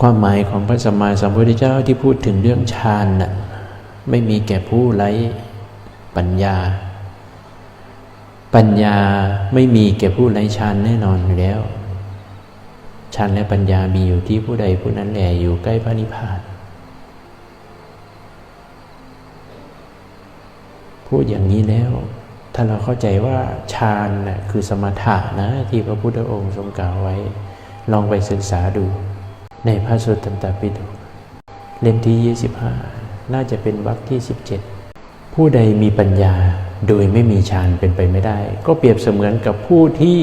ความหมายของพระสัมมาสัมพุทธเจ้าที่พูดถึงเรื่องฌานน่ะไม่มีแก่ผู้ไร้ปัญญา ปัญญาไม่มีแก่ผู้ไร้ฌานแน่นอนอยู่แล้วฌานและปัญญามีอยู่ที่ผู้ใดผู้นั้นแหละอยู่ใกล้พระนิพพานพูดอย่างนี้แล้ว ถ้าเราเข้าใจว่าฌานน่ะคือสมถะนะที่พระพุทธองค์ทรงกล่าวไว้ ลองไปศึกษาดู ในพระสุตตันตปิฎกเล่มที่ 25 น่าจะเป็นวรรคที่ 17 ผู้ใดมีปัญญาโดยไม่มีฌานเป็นไปไม่ได้ ก็เปรียบเสมือนกับผู้ที่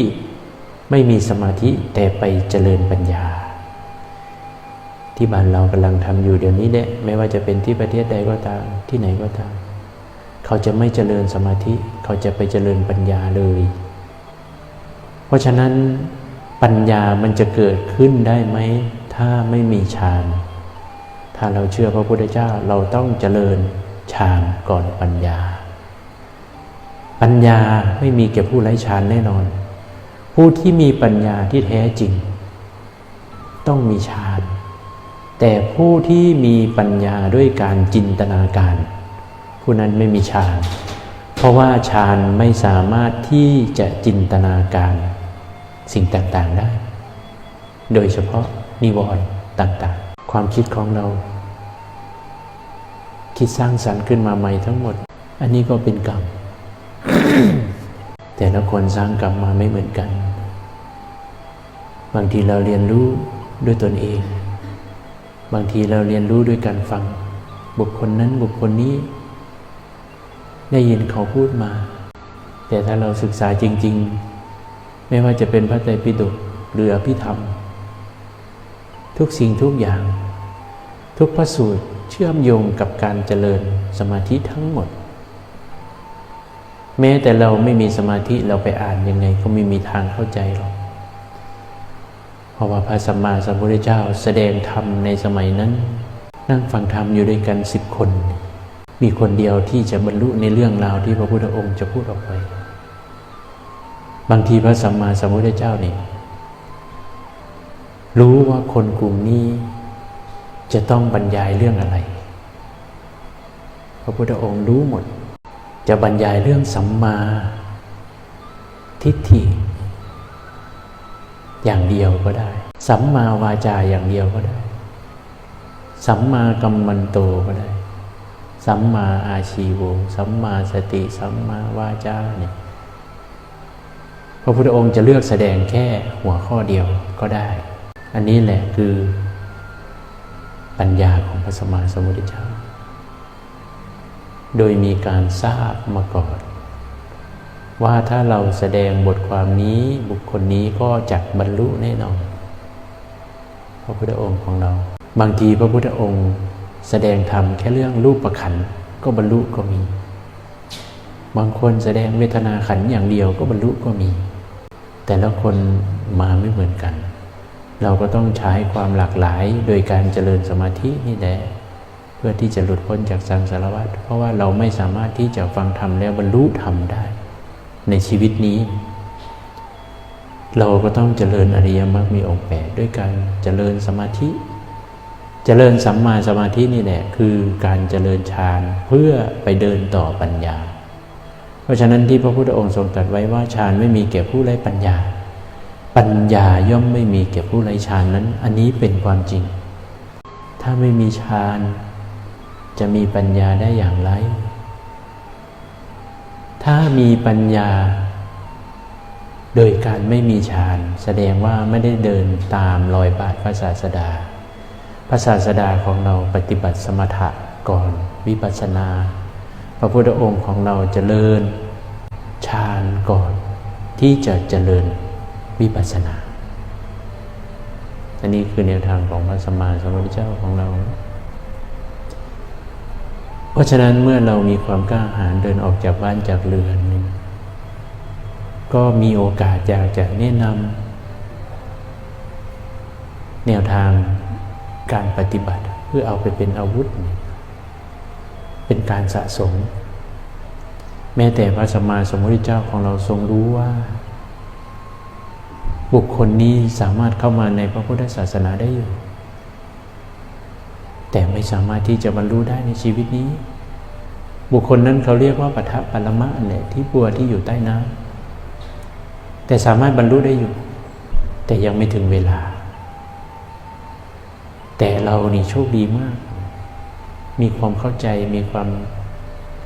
ไม่มีสมาธิแต่ไปเจริญปัญญา ที่บ้านเรากำลังทำอยู่เดี๋ยวนี้แหละไม่ว่าจะเป็นที่ประเทศใดก็ตามที่ไหนก็ตาม เขาจะไม่เจริญสมาธิ เขาจะไปเจริญปัญญาเลย เพราะฉะนั้นปัญญามันจะเกิดขึ้นได้ไหม ถ้าไม่มีฌาน ถ้าเราเชื่อพระพุทธเจ้าเราต้องเจริญฌานก่อนปัญญา ปัญญาไม่มีแก่ผู้ไร้ฌานแน่นอน ผู้ที่มีปัญญาที่แท้จริง ต้องมีฌานแต่ผู้ที่มีปัญญาด้วยการจินตนาการ ผู้นั้นไม่มีฌานเพราะว่าฌานไม่สามารถที่จะจินตนาการ สิ่งต่างๆได้ โดยเฉพาะ นิวรณ์ต่างๆ ความคิดของเรา คิดสร้างสรรค์ขึ้นมาใหม่ทั้งหมด อันนี้ก็เป็นกรรม แต่ละคนสร้างกรรมมาไม่เหมือนกัน บางทีเราเรียนรู้ด้วยตนเอง บางทีเราเรียนรู้ด้วยการฟัง บุคคลนั้นบุคคลนี้ ได้ยินเขาพูดมา แต่ถ้าเราศึกษาจริง ๆ ไม่ว่าจะเป็นพระไตรปิฎกหรืออภิธรรม ทุกสิ่งทุกอย่าง ทุกพระสูตรเชื่อมโยงกับการเจริญสมาธิทั้งหมด แม้แต่เราไม่มีสมาธิเราไปอ่านยังไงก็ไม่มีทางเข้าใจหรอกเพราะว่าพระสัมมาสัมพุทธเจ้าแสดงธรรมในสมัยนั้น นั่งฟังธรรมอยู่ด้วยกันสิบคน มีคนเดียวที่จะบรรลุในเรื่องราวที่พระพุทธองค์จะพูดออกไป บางทีพระสัมมาสัมพุทธเจ้านี่ รู้ว่าคนกลุ่มนี้จะต้องบรรยายเรื่องอะไร พระพุทธองค์รู้หมด จะบรรยายเรื่องสัมมาทิฏฐิอย่างเดียวก็ได้ สัมมาวาจาอย่างเดียวก็ได้ สัมมากัมมันโตก็ได้ สัมมาอาชีโวสัมมาสติ สัมมาวาจาเนี่ยพระพุทธองค์จะเลือกแสดงแค่หัวข้อเดียวก็ได้ อันนี้แหละคือปัญญาของพระสมมาสมุทธเจ้า โดยมีการทราบมาก่อน ว่าถ้าเราแสดงบทความนี้บุคคลนี้ก็จะบรรลุแน่นอนพระพุทธองค์ของเรา บางทีพระพุทธองค์แสดงธรรมแค่เรื่องรูปประขันก็บรรลุก็มี บางคนแสดงเวทนาขันอย่างเดียวก็บรรลุก็มี แต่ละคนมาไม่เหมือนกัน เราก็ต้องใช้ความหลากหลายโดยการเจริญสมาธินี่แหละเพื่อที่จะหลุดพ้นจากสังสารวัฏเพราะว่าเราไม่สามารถที่จะฟังธรรมแล้วบรรลุธรรมได้ ในชีวิตนี้ เราก็ต้องเจริญอริยมรรคมีองค์แปดด้วยการเจริญสมาธิ เจริญสัมมาสมาธินี่แหละคือการเจริญฌานเพื่อไปเดินต่อปัญญา เพราะฉะนั้นที่พระพุทธองค์ทรงตรัสไว้ว่าฌานไม่มีแก่ผู้ไร้ปัญญา ปัญญาย่อมไม่มีแก่ผู้ไร้ฌานนั้น อันนี้เป็นความจริง ถ้าไม่มีฌานจะมีปัญญาได้อย่างไร ถ้ามีปัญญา โดยการไม่มีฌานแสดงว่าไม่ได้เดินตามรอยบาทพระศาสดา พระศาสดาของเราปฏิบัติสมถะก่อนวิปัสสนา พระพุทธองค์ของเราจเจริญฌานก่อนที่จะเจริญ วิปัสสนาอันนี้คือแนวทางของพระสัมมาสัมพุทธเจ้าของเรา เพราะฉะนั้นเมื่อเรามีความกล้าหาญเดินออกจากบ้านจากเรือนนี่ก็มีโอกาสอยากจะแนะนำแนวทางการปฏิบัติเพื่อเอาไปเป็นอาวุธ เป็นการสะสม แม้แต่พระสัมมาสัมพุทธเจ้าของเราทรงรู้ว่า บุคคลนี้สามารถเข้ามาในพระพุทธศาสนาได้อยู่ แต่ไม่สามารถที่จะบรรลุได้ในชีวิตนี้ บุคคลนั้นเขาเรียกว่าปัทภปรมะเนี่ยที่บัวที่อยู่ใต้น้ำแต่สามารถบรรลุได้อยู่ แต่ยังไม่ถึงเวลา แต่เรานี่โชคดีมาก มีความเข้าใจมีความ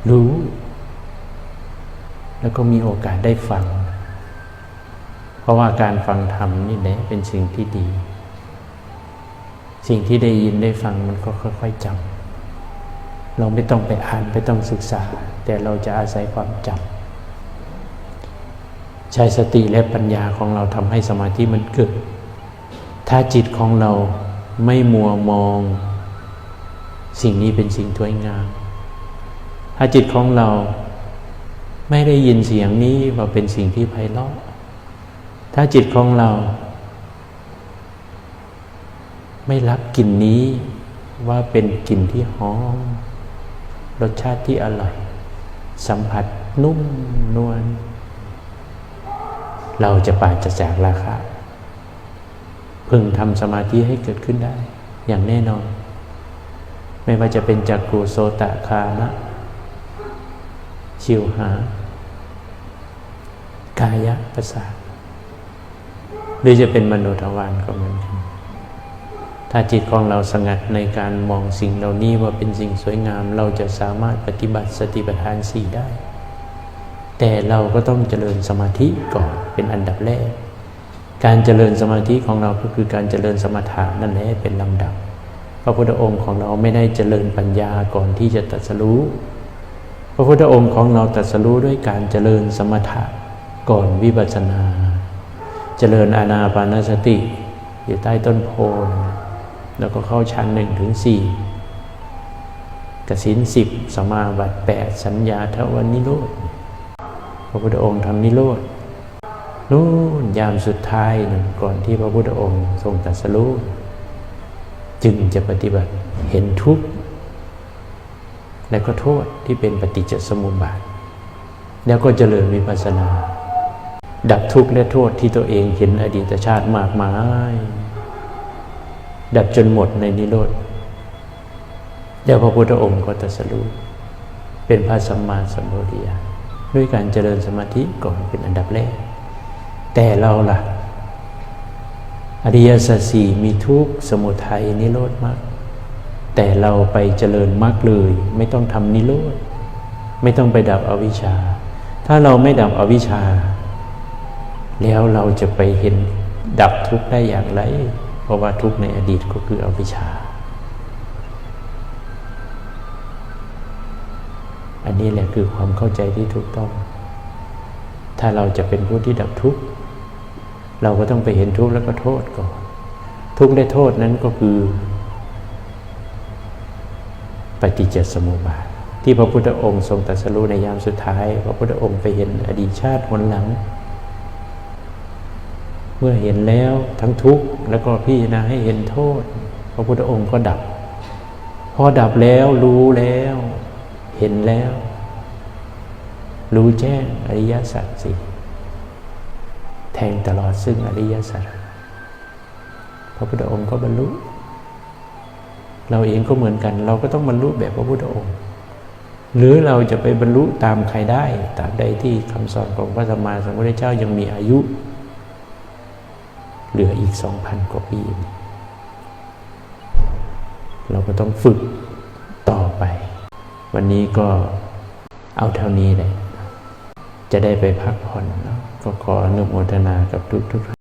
รู้ แล้วก็มีโอกาสได้ฟัง เพราะว่าการฟังธรรมนี่แหละเป็นสิ่งที่ดี สิ่งที่ได้ยินได้ฟังมันก็ค่อย ๆจำเราไม่ต้องไปอ่านไม่ต้องศึกษา แต่เราจะอาศัยความจำใช้สติและปัญญาของเราทำให้สมาธิมันเกิด ถ้าจิตของเราไม่มัวมอง สิ่งนี้เป็นสิ่งสวยงาม ถ้าจิตของเราไม่ได้ยินเสียงนี้ว่าเป็นสิ่งที่ไพเราะ ถ้าจิตของเรา ไม่รับกลิ่นนี้ว่าเป็นกลิ่นที่หอม รสชาติที่อร่อย สัมผัสนุ่มนวลเราจะปราศจากราคะพึงทำสมาธิให้เกิดขึ้นได้ อย่างแน่นอน ไม่ว่าจะเป็นจักรูโสตะคานะชิวหากายะประสาท หรือจะเป็นมโนทวารก็เหมือนกันถ้าจิตของเราสงัดในการมองสิ่งเหล่านี้ว่าเป็นสิ่งสวยงาม เราจะสามารถปฏิบัติสติปัฏฐานสี่ได้ แต่เราก็ต้องเจริญสมาธิก่อนเป็นอันดับแรก การเจริญสมาธิของเราก็คือการเจริญสมถะนั่นแหละเป็นลำดับพระพุทธองค์ของเราไม่ได้เจริญปัญญาก่อนที่จะตรัสรู้ พระพุทธองค์ของเราตรัสรู้ด้วยการเจริญสมถะก่อนวิปัสสนา เจริญอานาปานสติ อยู่ใต้ต้นโพนแล้วก็เข้าชั้นหนึ่งถึงสี่กสินสิบสมาบัติแปดสัญญาทวันนิโรธพระพุทธองค์ทำนิโรธนู่นยามสุดท้ายก่อนที่พระพุทธองค์ทรงตรัสรู้จึงจะปฏิบัติเห็นทุกข์และก็โทษที่เป็นปฏิจจสมุปบาท แล้วก็เจริญวิปัสสนา ดับทุกข์และโทษที่ตัวเองเห็นอดีตชาติมากมาย ดับจนหมดในนิโรธแล้วพระพุทธองค์ก็ตรัสรู้เป็นพระสัมมาสัมพุทธญาด้วยการเจริญสมาธิก่อนเป็นอันดับแรก แต่เราล่ะ อริยสัจสี่มีทุกข์สมุทัยนิโรธมากแต่เราไปเจริญมรรคเลย ไม่ต้องทำนิโรธไม่ต้องไปดับอวิชชา ถ้าเราไม่ดับอวิชชา แล้วเราจะไปเห็นดับทุกข์ได้อย่างไร เพราะว่าทุกข์ในอดีตก็คืออวิชชา อันนี้แหละคือความเข้าใจที่ถูกต้อง ถ้าเราจะเป็นผู้ที่ดับทุกข์ เราก็ต้องไปเห็นทุกข์แล้วก็โทษก่อน ทุกข์และโทษนั้นก็คือ ปฏิจจสมุปบาทที่พระพุทธองค์ทรงตรัสรู้ในยามสุดท้าย พระพุทธองค์ไปเห็นอดีตชาติหนหลัง เมื่อเห็นแล้วทั้งทุกข์แล้วก็พิจารณาให้เห็นโทษ พระพุทธองค์ก็ดับ พอดับแล้วรู้แล้ว เห็นแล้ว รู้แจ้งอริยสัจสี่แทงตลอดซึ่งอริยสัจพระพุทธองค์ก็บรรลุ เราเองก็เหมือนกัน เราก็ต้องบรรลุแบบพระพุทธองค์ หรือเราจะไปบรรลุตามใครได้ตราบใดที่คำสอนของพระสัมมาสัมพุทธเจ้ายังมีอายุ เหลืออีกสองพันกว่าปี เราก็ต้องฝึกต่อไป วันนี้ก็เอาเท่านี้เลย จะได้ไปพักผ่อนนะก็ขออนุโมทนากับทุกทุกๆท่าน